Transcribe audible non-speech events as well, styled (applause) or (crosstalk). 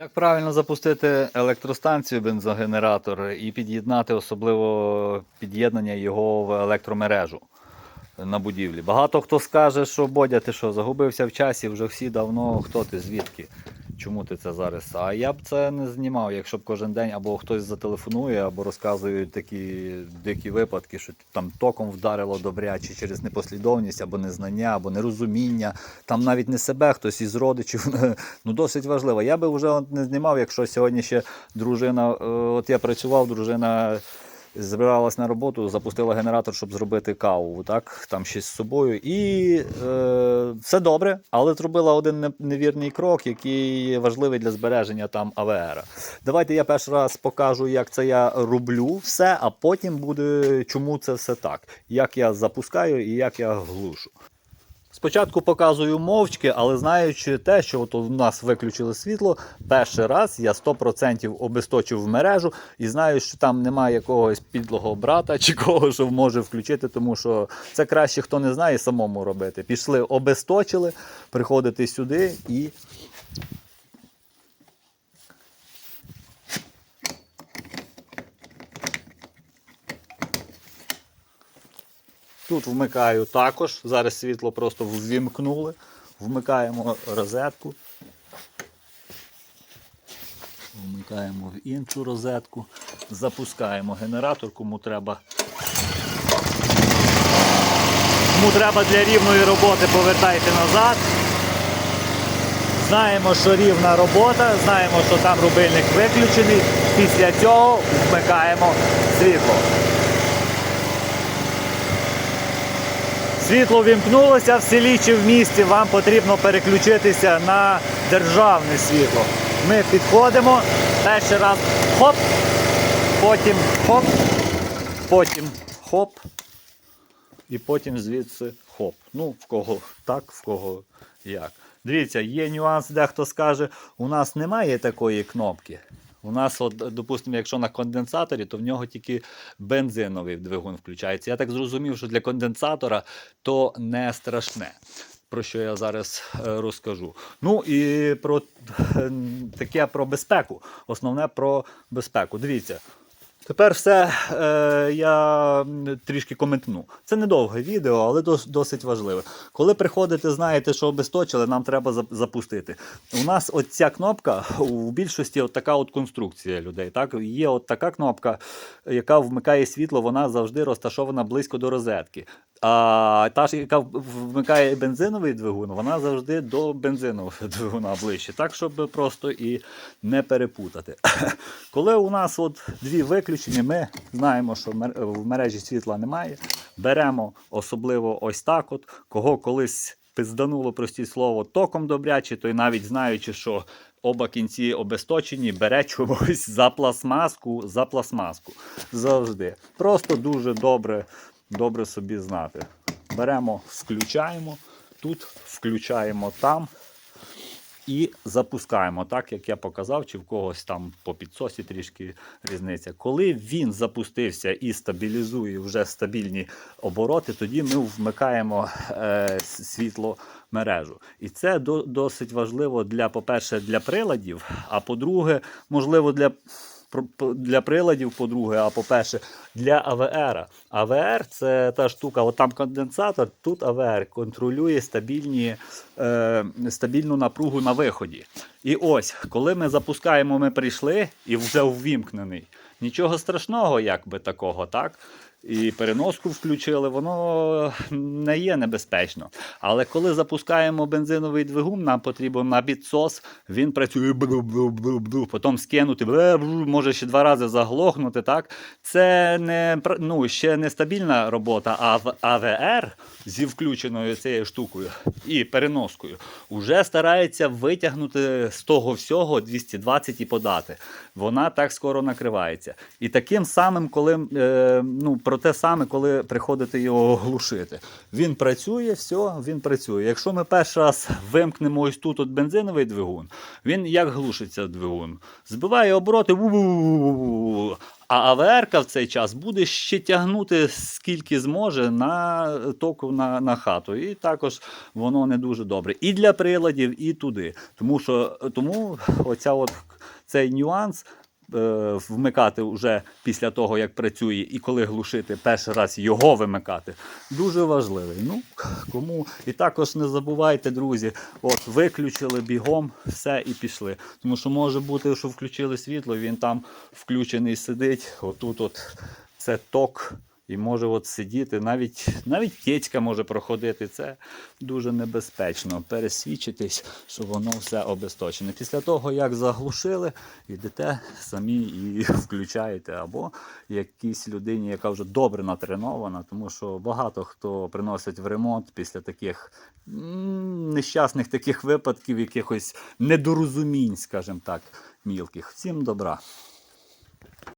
Як правильно запустити електростанцію бензогенератор і під'єднати особливо під'єднання його в електромережу на будівлі? Багато хто скаже, що Бодя, ти що, загубився в часі, вже всі давно, хто ти, звідки? Чому ти це зараз? А я б це не знімав, якщо б кожен день або хтось зателефонує, або розказують такі дикі випадки, що там током вдарило добряче через непослідовність, або незнання, або нерозуміння. Там навіть не себе, хтось із родичів. (laughs) Ну досить важливо. Я би вже не знімав, якщо сьогодні ще дружина, е, от я працював, дружина. Збиралась на роботу, запустила генератор, щоб зробити каву, так там щось з собою. І е, все добре, але зробила один невірний крок, який важливий для збереження там АВР. Давайте я перший раз покажу, як це я роблю все, а потім буде чому це все так. Як я запускаю і як я глушу. Спочатку показую мовчки, але знаючи те, що от у нас виключили світло, перший раз я 100% обесточив в мережу і знаю, що там немає якогось підлого брата чи кого, що може включити, тому що це краще, хто не знає, самому робити. Пішли, обесточили, приходити сюди і. Тут вмикаю також. Зараз світло просто ввімкнули. Вмикаємо розетку. Вмикаємо в іншу розетку. Запускаємо генератор, кому треба. Кому треба для рівної роботи, повертайте назад. Знаємо, що рівна робота, знаємо, що там рубильник виключений. Після цього вмикаємо світло. Світло вімкнулося в селі чи в місті, вам потрібно переключитися на державне світло. Ми підходимо, перший раз хоп, потім хоп, потім хоп, і потім звідси хоп. Ну, в кого так, в кого як. Дивіться, є нюанс, дехто скаже, у нас немає такої кнопки. У нас, от, допустимо, якщо на конденсаторі, то в нього тільки бензиновий двигун включається. Я так зрозумів, що для конденсатора то не страшне. Про що я зараз е, розкажу. Ну і про е, таке про безпеку. Основне про безпеку. Дивіться. Тепер все е, я трішки коментну. Це недовге відео, але дос, досить важливе. Коли приходите, знаєте, що обесточили, нам треба запустити. У нас от ця кнопка у більшості от така от конструкція людей. Так? Є от така кнопка, яка вмикає світло, вона завжди розташована близько до розетки. А та ж, яка вмикає бензиновий двигун, вона завжди до бензинового (laughs) двигуна ближче. Так, щоб просто і не перепутати. (coughs) Коли у нас от дві виключення, ми знаємо, що в мережі світла немає. Беремо особливо ось так, от, кого колись пиздануло прості слово током добряче, то й навіть знаючи, що оба кінці обесточені, бере чогось за пластмаску, за пластмаску. Завжди. Просто дуже добре, добре собі знати. Беремо, включаємо, тут включаємо там і запускаємо, так як я показав, чи в когось там по підсосі трішки різниця. Коли він запустився і стабілізує вже стабільні обороти, тоді ми вмикаємо е, світло мережу. І це до, досить важливо для, по-перше, для приладів, а по-друге, можливо, для. Для приладів, по-друге, а по-перше, для АВР. АВР це та штука, от там конденсатор, тут АВР контролює стабільні, е, стабільну напругу на виході. І ось, коли ми запускаємо, ми прийшли і вже ввімкнений. Нічого страшного, як би такого, так? І переноску включили, воно не є небезпечно. Але коли запускаємо бензиновий двигун, нам потрібен на підсос, він працює потім скинути, може ще два рази заглохнути. Так? Це не, ну, ще не стабільна робота, а в АВР зі включеною цією штукою і переноскою вже старається витягнути з того всього 220 і подати. Вона так скоро накривається. І таким самим, коли е, ну, про те саме, коли приходите його глушити. Він працює, все, він працює. Якщо ми перший раз вимкнемо ось тут от бензиновий двигун, він як глушиться двигун? Збиває обороти, а АВР в цей час буде ще тягнути скільки зможе на току на, на хату. І також воно не дуже добре. І для приладів, і туди. Тому що тому оця от, цей нюанс вмикати вже після того, як працює, і коли глушити перший раз його вимикати, дуже важливий. Ну, кому і також не забувайте, друзі, от виключили бігом, все і пішли. Тому що може бути, що включили світло, він там включений сидить. Отут, от це ток. І може от сидіти, навіть навіть кецька може проходити. Це дуже небезпечно. Пересвідчитись, що воно все обесточене. Після того, як заглушили, йдете самі і (laughs) включаєте. Або якійсь людині, яка вже добре натренована, тому що багато хто приносить в ремонт після таких нещасних таких випадків, якихось недорозумінь, скажімо так, мілких. Всім добра.